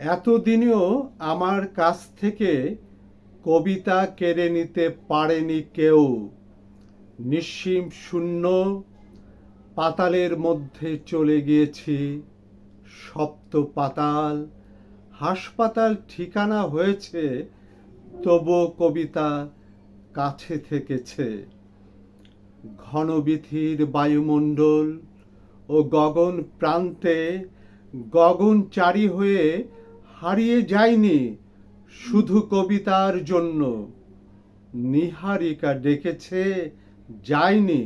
এতদিনেও আমার কাছ থেকে কবিতা কেড়ে নিতে পারেনি কেউ। নিঃসীম শূন্য পাতালের মধ্যে চলে গিয়েছি। সপ্ত পাতাল, হাসপাতাল ঠিকানা হয়েছে তবু কবিতা কাছে থেকেছে। ঘনবিথির বায়ুমণ্ডল ও গগন প্রান্তে গগনচারী হয়ে হারিয়ে যায়নি শুধু কবিতার জন্য। নিহারিকা ডেকেছে যায়নি।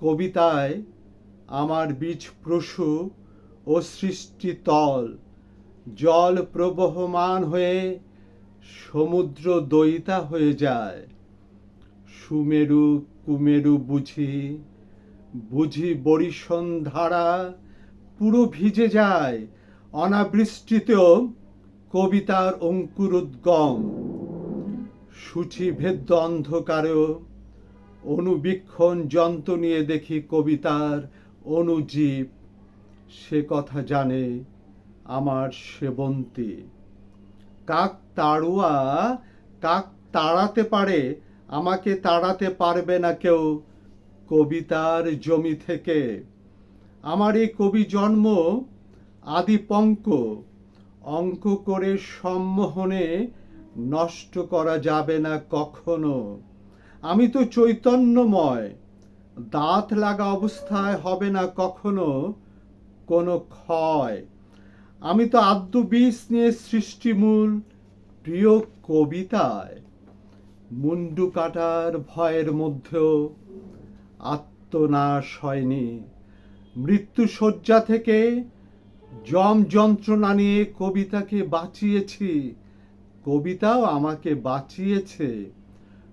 কবিতায় আমার বীজ প্রসূ ও সৃষ্টি তল জল প্রবহমান হয়ে সমুদ্র দইতা হয়ে যায়। সুমেরু কুমেরু বুঝি বুঝি বরিশন ধারা পুরো ভিজে যায়। অনাবৃষ্টিতেও কবিতার অঙ্কুরোদ্গম সূচিভেদ্য অন্ধকারেও অনুবীক্ষণ যন্ত্র নিয়ে দেখি কবিতার অনুজীব। সে কথা জানে আমার সেবন্তী কাক তাড়ুয়া, কাক তাড়াতে পারে, আমাকে তাড়াতে পারবে না কেউ। কবিতার জমি থেকে আমার এই কবি জন্ম আদি পঙ্ক অঙ্ক করে সম্মোহনে নষ্ট করা যাবে না কখনো। আমি তো চৈতন্যময়, দাঁত লাগা অবস্থায় হবে না কখনো কোনো ক্ষয়। আমি তো আদ্য বীজ নিয়ে সৃষ্টিমূল, প্রিয় কবিতায়। মুন্ডু কাটার ভয়ের মধ্যেও আত্মনাশ হয়নি। মৃত্যু শয্যা থেকে জম যন্ত্রণা নিয়ে কবিতাকে বাঁচিয়েছি, কবিতাও আমাকে বাঁচিয়েছে,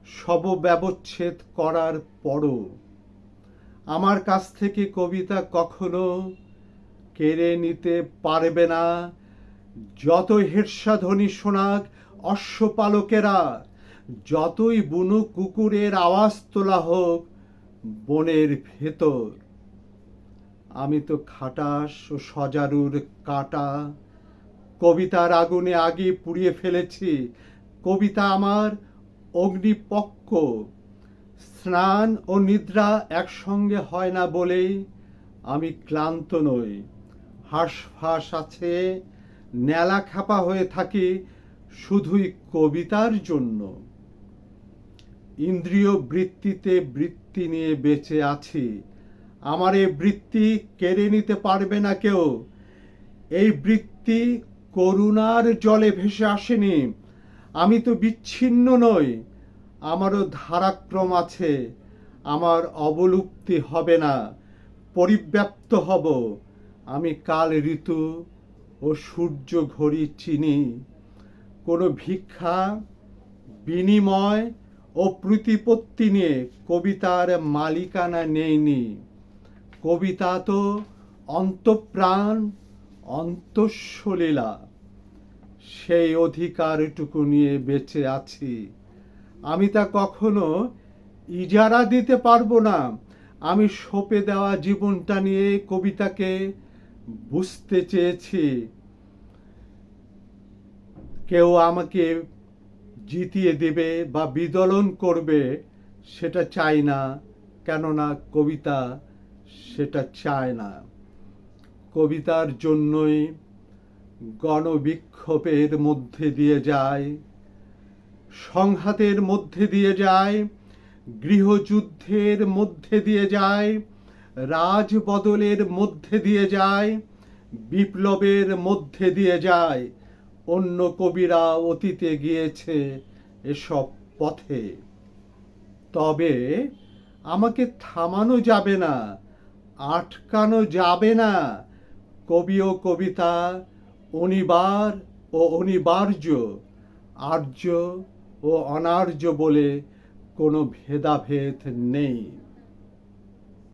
শব ব্যবচ্ছেদ করার পরও। আমার কাছ থেকে কবিতা কখনো কেড়ে নিতে পারবে না। যত হের্ষাধ্বনি শোনাক অশ্বপালকেরা, যতই বুনু কুকুরের আওয়াজ তোলা হোক, বনের ভেতর। আমি তো খাটাস ও সজারুর কাটা। কবিতার আগুনে আগে পুড়িয়ে ফেলেছি। কবিতা আমার অগ্নিপক্ষ। স্নান ও নিদ্রা একসঙ্গে হয় না বলেই আমি ক্লান্ত নই। হাঁসফাঁস আছে, ন্যালা খাপা হয়ে থাকি শুধুই কবিতার জন্য। ইন্দ্রিয় বৃত্তিতে বৃত্তি নিয়ে বেঁচে আছি। আমার এই বৃত্তি কেড়ে নিতে পারবে না কেউ। এই বৃত্তি করুণার জলে ভেসে আসেনি। আমি তো বিচ্ছিন্ন নই, আমারও ধারাক্রম আছে, আমার অবলুপ্তি হবে না, পরিব্যাপ্ত হব। আমি কাল ঋতু ও সূর্য ঘড়ি চিনি। কোনো ভিক্ষা, বিনিময় ও প্রতিপত্তি নিয়ে কবিতার মালিকানা নেইনি। কবিতা তো অন্তঃপ্রাণ অন্তঃসলীলা সেই অধিকারটুকু নিয়ে বেঁচে আছি। আমি তা কখনো ইজারা দিতে পারব না। আমি সঁপে দেওয়া জীবনটা নিয়ে কবিতাকে বুঝতে চেয়েছি। কেউ আমাকে জিতিয়ে দেবে বা বিদলন করবে, সেটা চাই না। কেননা কবিতা সেটা চায় না। কবিতার জন্যই গণবিক্ষোভের মধ্যে দিয়ে যায়, সংঘাতের মধ্যে দিয়ে যায়, গৃহযুদ্ধের মধ্যে দিয়ে যায়, রাজবদলের মধ্যে দিয়ে যায়, বিপ্লবের মধ্যে দিয়ে যায়। অন্য কবিরা অতীতে গিয়েছে এসব পথে। তবে আমাকে থামানো যাবে না। আটকানো যাবে না। কবি ও কবিতা, অনিবার ও অনিবার্য, আর্য ও অনার্য বলে কোনো ভেদাভেদ নেই।